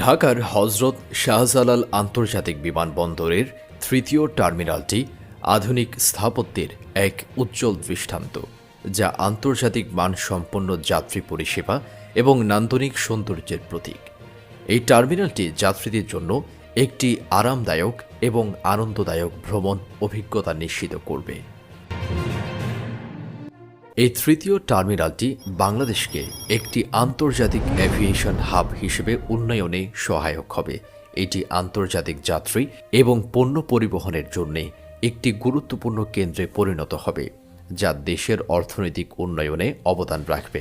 ঢাকার হজরত শাহজালাল আন্তর্জাতিক বিমানবন্দরের তৃতীয় টার্মিনালটি আধুনিক স্থাপত্যের এক উজ্জ্বল দৃষ্টান্ত, যা আন্তর্জাতিক মানসম্পন্ন যাত্রী পরিষেবা এবং নান্দনিক সৌন্দর্যের প্রতীক। এই টার্মিনালটি যাত্রীদের জন্য একটি আরামদায়ক এবং আনন্দদায়ক ভ্রমণ অভিজ্ঞতা নিশ্চিত করবে। এই তৃতীয় টার্মিনালটি বাংলাদেশকে একটি আন্তর্জাতিক অ্যাভিয়েশন হাব হিসেবে উন্নয়নে সহায়ক হবে। এটি আন্তর্জাতিক যাত্রী এবং পণ্য পরিবহনের জন্য একটি গুরুত্বপূর্ণ কেন্দ্রে পরিণত হবে, যা দেশের অর্থনৈতিক উন্নয়নে অবদান রাখবে।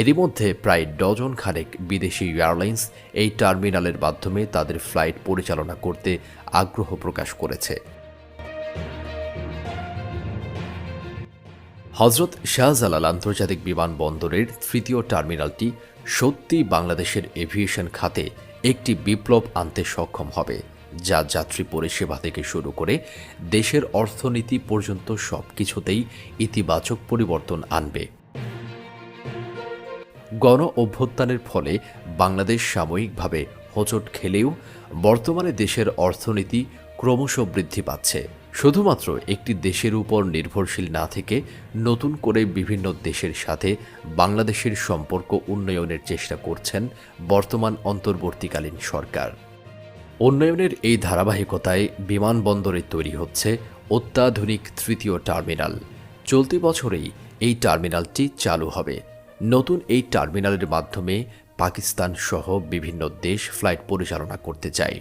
এরই মধ্যে প্রায় ডজন খানেক বিদেশি এয়ারলাইন্স এই টার্মিনালের মাধ্যমে তাদের ফ্লাইট পরিচালনা করতে আগ্রহ প্রকাশ করেছে। হজরত শাহজালাল আন্তর্জাতিক বিমানবন্দরের তৃতীয় টার্মিনালটি সত্যি বাংলাদেশের এভিয়েশন খাতে একটি বিপ্লব আনতে সক্ষম হবে, যা যাত্রী পরিষেবা থেকে শুরু করে দেশের অর্থনীতি পর্যন্ত সব কিছুতেই ইতিবাচক পরিবর্তন আনবে। গণ অভ্যুত্থানের ফলে বাংলাদেশ সাময়িকভাবে হোঁচট খেলেও বর্তমানে দেশের অর্থনীতি ক্রমশ বৃদ্ধি পাচ্ছে। শুধুমাত্র একটি দেশের উপর নির্ভরশীল না থেকে নতুন করে বিভিন্ন দেশের সাথে বাংলাদেশের সম্পর্ক উন্নয়নের চেষ্টা করছেন বর্তমান অন্তর্বর্তীকালীন সরকার। উন্নয়নের এই ধারাবাহিকতায় বিমানবন্দরে তৈরি হচ্ছে অত্যাধুনিক তৃতীয় টার্মিনাল। চলতি বছরেই এই টার্মিনালটি চালু হবে। নতুন এই টার্মিনালের মাধ্যমে পাকিস্তান সহ বিভিন্ন দেশ ফ্লাইট পরিচালনা করতে চায়।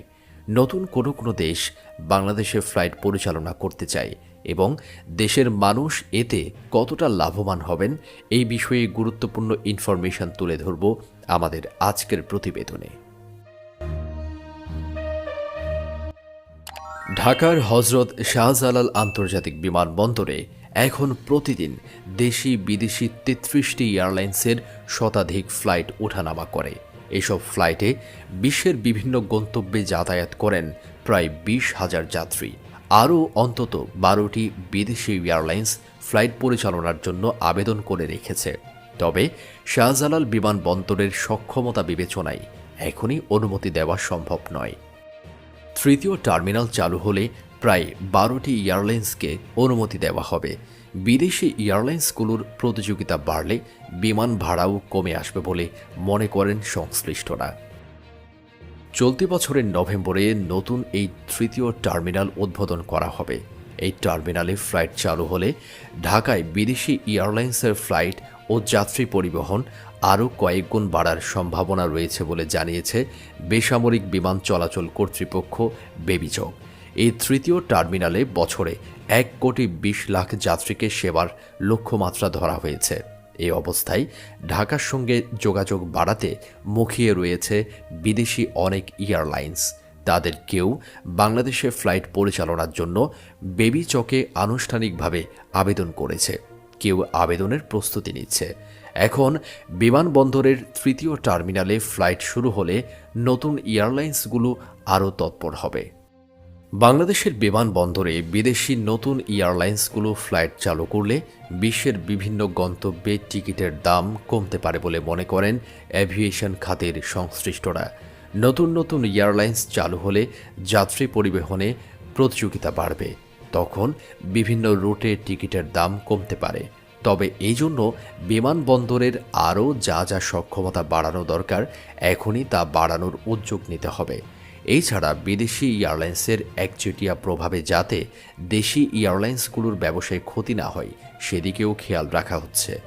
নতুন কোনো কোনো দেশ বাংলাদেশে ফ্লাইট পরিচালনা করতে চায় এবং দেশের মানুষ এতে কতটা লাভবান হবেন এই বিষয়ে গুরুত্বপূর্ণ ইনফরমেশন তুলে ধরব আমাদের আজকের প্রতিবেদনে। ঢাকার হজরত শাহজালাল আন্তর্জাতিক বিমানবন্দরে এখন প্রতিদিন দেশি বিদেশি তেত্রিশটি এয়ারলাইন্সের শতাধিক ফ্লাইট ওঠানামা করে। এসব ফ্লাইটে বিশ্বের বিভিন্ন গন্তব্যে যাতায়াত করেন প্রায় বিশ হাজার যাত্রী। আরও অন্তত বারোটি বিদেশি এয়ারলাইন্স ফ্লাইট পরিচালনার জন্য আবেদন করে রেখেছে। তবে শাহজালাল বিমানবন্দরের সক্ষমতা বিবেচনায় এখনই অনুমতি দেওয়া সম্ভব নয়। তৃতীয় টার্মিনাল চালু হলে প্রায় বারোটি এয়ারলাইন্সকে অনুমতি দেওয়া হবে। বিদেশি এয়ারলাইন্সগুলোর প্রতিযোগিতা বাড়লে বিমান ভাড়াও কমে আসবে বলে মনে করেন সংশ্লিষ্টরা। চলতি বছরের নভেম্বরে নতুন এই তৃতীয় টার্মিনাল উদ্বোধন করা হবে। এই টার্মিনালে ফ্লাইট চালু হলে ঢাকায় বিদেশি এয়ারলাইন্সের ফ্লাইট ও যাত্রী পরিবহন আরও কয়েকগুণ বাড়ার সম্ভাবনা রয়েছে বলে জানিয়েছে বেসামরিক বিমান চলাচল কর্তৃপক্ষ বেবিচক। এই তৃতীয় টার্মিনালে বছরে এক কোটি বিশ লাখ যাত্রীকে সেবার লক্ষ্যমাত্রা ধরা হয়েছে। এই অবস্থায় ঢাকার সঙ্গে যোগাযোগ বাড়াতে মুখিয়ে রয়েছে বিদেশি অনেক এয়ারলাইন্স। তাদের কেউ বাংলাদেশে ফ্লাইট পরিচালনার জন্য বেবি চকে আনুষ্ঠানিকভাবে আবেদন করেছে। কেউ আবেদনের প্রস্তুতি নিচ্ছে। এখন বিমানবন্দরের তৃতীয় টার্মিনালে ফ্লাইট শুরু হলে নতুন এয়ারলাইন্সগুলো আরও তৎপর হবে। বাংলাদেশের বিমানবন্দরে বিদেশি নতুন এয়ারলাইন্সগুলো ফ্লাইট চালু করলে বিশ্বের বিভিন্ন গন্তব্যে টিকিটের দাম কমতে পারে বলে মনে করেন অ্যাভিয়েশন খাতের সংশ্লিষ্টরা। নতুন নতুন এয়ারলাইন্স চালু হলে যাত্রী পরিবহনে প্রতিযোগিতা বাড়বে। তখন বিভিন্ন রুটে টিকিটের দাম কমতে পারে। তবে এই জন্য বিমানবন্দরের আরও যা যা সক্ষমতা বাড়ানো দরকার, এখনই তা বাড়ানোর উদ্যোগ নিতে হবে। এছাড়া বিদেশি এয়ারলাইন্সের একচেটিয়া প্রভাবে যাতে দেশি এয়ারলাইন্সগুলোর ব্যবসায় ক্ষতি না হয়, সেদিকেও খেয়াল রাখা হচ্ছে।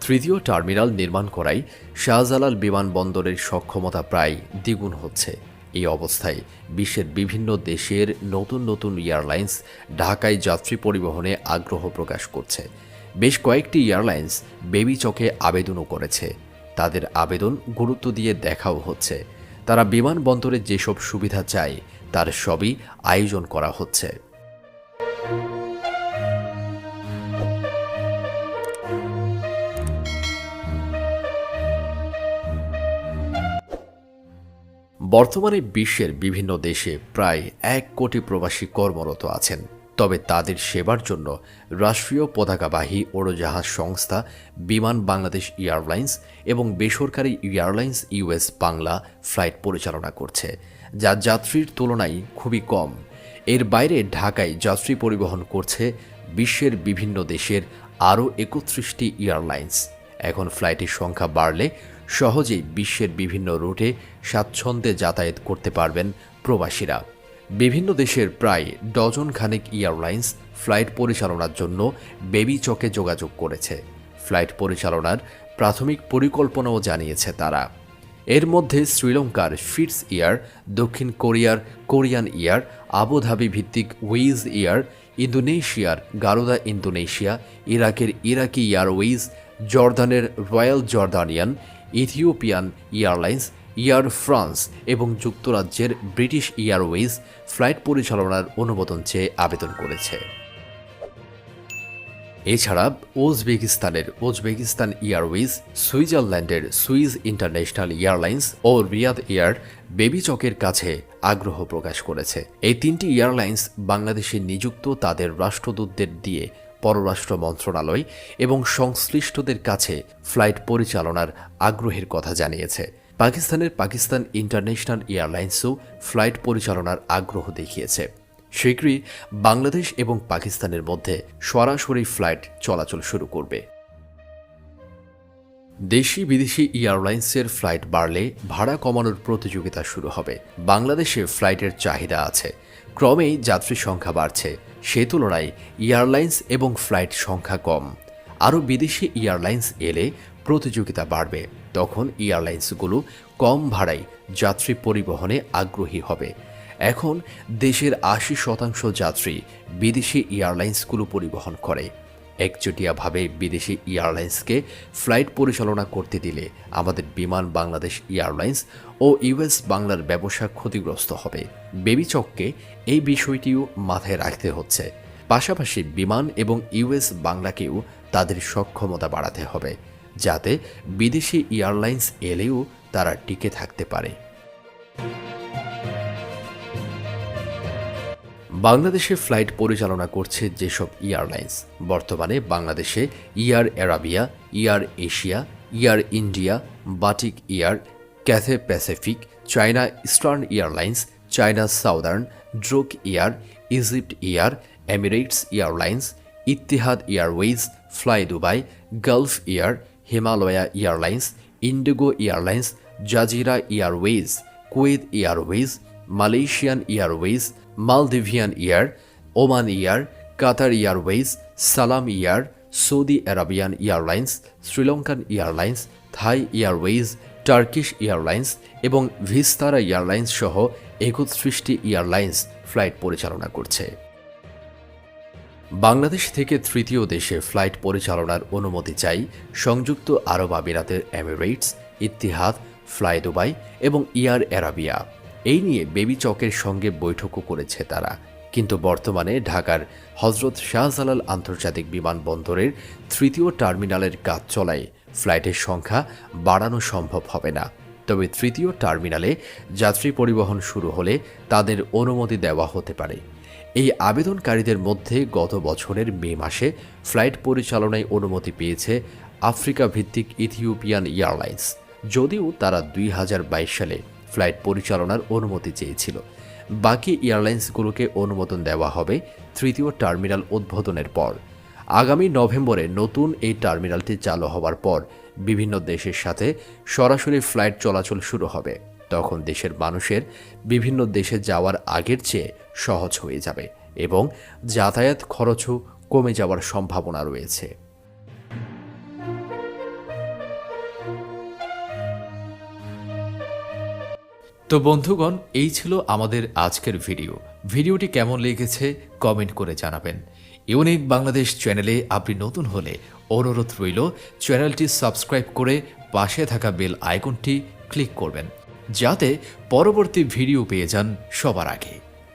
তৃতীয় টার্মিনাল নির্মাণ করায় শাহজালাল বিমানবন্দরের সক্ষমতা প্রায় দ্বিগুণ হচ্ছে। এই অবস্থায় বিশ্বের বিভিন্ন দেশের নতুন নতুন এয়ারলাইন্স ঢাকায় যাত্রী পরিবহনে আগ্রহ প্রকাশ করছে। বেশ কয়েকটি এয়ারলাইন্স বেবি চকে আবেদনও করেছে। তাদের আবেদন গুরুত্ব দিয়ে দেখাও হচ্ছে। তারা বিমানবন্দরে যেসব সুবিধা চায়, তার সবই আয়োজন করা হচ্ছে। বর্তমানে বিশ্বের বিভিন্ন দেশে প্রায় এক কোটি প্রবাসী কর্মরত আছেন। তবে তাদের সেবার জন্য রাষ্ট্রীয় পতাকাবাহী উড়োজাহাজ সংস্থা বিমান বাংলাদেশ এয়ারলাইন্স এবং বেসরকারি এয়ারলাইন্স ইউএস বাংলা ফ্লাইট পরিচালনা করছে, যা যাত্রীর তুলনায় খুবই কম। এর বাইরে ঢাকায় যাত্রী পরিবহন করছে বিশ্বের বিভিন্ন দেশের আরও একত্রিশটি এয়ারলাইন্স। এখন ফ্লাইটের সংখ্যা বাড়লে সহজেই বিশ্বের বিভিন্ন রুটে স্বাচ্ছন্দ্যে যাতায়াত করতে পারবেন প্রবাসীরা। বিভিন্ন দেশের প্রায় ডজন খানেক এয়ারলাইন্স ফ্লাইট পরিচালনার জন্য বেবি চকে যোগাযোগ করেছে। ফ্লাইট পরিচালনার প্রাথমিক পরিকল্পনাও জানিয়েছে তারা। এর মধ্যে শ্রীলঙ্কার ফিটস ইয়ার দক্ষিণ কোরিয়ার কোরিয়ান ইয়ার আবুধাবি ভিত্তিক উইজ ইয়ার ইন্দোনেশিয়ার গারোদা ইন্দোনেশিয়া, ইরাকের Iraqi Airways, জর্দানের Royal Jordanian, Ethiopian Airlines Air France এবং যুক্তরাজ্যের ব্রিটিশ এয়ারওয়েজ ফ্লাইট পরিচালনার অনুমোদন চেয়ে আবেদন করেছে। এছাড়া উজবেকিস্তানের উজবেকিস্তান এয়ারওয়েজ, সুইজারল্যান্ডের সুইজ ইন্টারন্যাশনাল এয়ারলাইন্স ও রিয়াদ এয়ার বেবি চকের কাছে আগ্রহ প্রকাশ করেছে। এই তিনটি এয়ারলাইন্স বাংলাদেশে নিযুক্ত তাদের রাষ্ট্রদূতদের দিয়ে পররাষ্ট্র মন্ত্রণালয় এবং সংশ্লিষ্টদের কাছে ফ্লাইট পরিচালনার আগ্রহের কথা জানিয়েছে। পাকিস্তানের পাকিস্তান ইন্টারন্যাশনাল এয়ারলাইন্সও ফ্লাইট পরিচালনার আগ্রহ দেখিয়েছে। শীঘ্রই বাংলাদেশ এবং পাকিস্তানের মধ্যে সরাসরি ফ্লাইট চলাচল শুরু করবে। দেশি বিদেশি এয়ারলাইন্সের ফ্লাইট বাড়লে ভাড়া কমানোর প্রতিযোগিতা শুরু হবে। বাংলাদেশে ফ্লাইটের চাহিদা আছে। ক্রমেই যাত্রী সংখ্যা বাড়ছে। সে তুলনায় এয়ারলাইন্স এবং ফ্লাইট সংখ্যা কম। আরও বিদেশি এয়ারলাইন্স এলে প্রতিযোগিতা বাড়বে। তখন এয়ারলাইন্সগুলো কম ভাড়ায় যাত্রী পরিবহনে আগ্রহী হবে। এখন দেশের আশি শতাংশ যাত্রী বিদেশি এয়ারলাইন্সগুলো পরিবহন করে। একচেটিয়াভাবে বিদেশি এয়ারলাইন্সকে ফ্লাইট পরিচালনা করতে দিলে আমাদের বিমান বাংলাদেশ এয়ারলাইন্স ও ইউএস বাংলার ব্যবসা ক্ষতিগ্রস্ত হবে। বেবিচককে এই বিষয়টিও মাথায় রাখতে হচ্ছে। পাশাপাশি বিমান এবং ইউএস বাংলাকেও তাদের সক্ষমতা বাড়াতে হবে। যাতে বিদেশি এয়ারলাইন্স এলেও তারা টিকে থাকতে পারে। বাংলাদেশে ফ্লাইট পরিচালনা করছে যেসব এয়ারলাইন্স, বর্তমানে বাংলাদেশে Air Arabia, Air Asia, Air India, Batik Air Cathay Pacific, China Eastern Airlines, China Southern, Druk Air, Egypt Air, Emirates Airlines Etihad Airways, Fly Dubai, Gulf Air Himalaya Airlines IndiGo Airlines Jazeera Airways Kuwait Airways Malaysian Airways Maldivian Air Oman Air Qatar Airways Salam Air Saudi Arabian Airlines SriLankan Airlines Thai Airways Turkish Airlines এবং Vistara airlines সহ একত্রিশটি airlines flight পরিচালনা করছে। বাংলাদেশ থেকে তৃতীয় দেশে flight পরিচালনার অনুমতি চাই সংযুক্ত আরব আমিরাতের এমিরেটস ইতিহাদ ফ্লাই দুবাই এবং ইয়ার অ্যারাবিয়া। এই নিয়ে বেবি চকের সঙ্গে বৈঠকও করেছে তারা। কিন্তু বর্তমানে ঢাকার হজরত শাহজালাল আন্তর্জাতিক বিমানবন্দরের তৃতীয় টার্মিনালের কাজ চলায় ফ্লাইটের সংখ্যা বাড়ানো সম্ভব হবে না। তবে তৃতীয় টার্মিনালে যাত্রী পরিবহন শুরু হলে তাদের অনুমতি দেওয়া হতে পারে। এই আবেদনকারীদের মধ্যে গত বছরের মে মাসে ফ্লাইট পরিচালনায় অনুমতি পেয়েছে আফ্রিকা ভিত্তিক ইথিওপিয়ান এয়ারলাইন্স। যদিও তারা দুই হাজার বাইশ সালে ফ্লাইট পরিচালনার অনুমতি চেয়েছিল। বাকি এয়ারলাইন্সগুলোকে অনুমোদন দেওয়া হবে তৃতীয় টার্মিনাল উদ্বোধনের পর। আগামী নভেম্বরে নতুন এই টার্মিনালটি চালু হওয়ার পর বিভিন্ন দেশের সাথে সরাসরি ফ্লাইট চলাচল শুরু হবে। তখন দেশের মানুষের বিভিন্ন দেশে যাওয়ার আগের চেয়ে সহজ হয়ে যাবে এবং যাতায়াত খরচও কমে যাওয়ার সম্ভাবনা রয়েছে। তো বন্ধুগণ, এই ছিল আমাদের আজকের ভিডিও। ভিডিওটি কেমন লেগেছে কমেন্ট করে জানাবেন। ইউনিক বাংলাদেশ চ্যানেলে আপনি নতুন হলে অনুরোধ রইল, চ্যানেলটি সাবস্ক্রাইব করে পাশে থাকা বেল আইকনটি ক্লিক করবেন, যাতে পরবর্তী ভিডিও পেয়ে যান সবার আগে।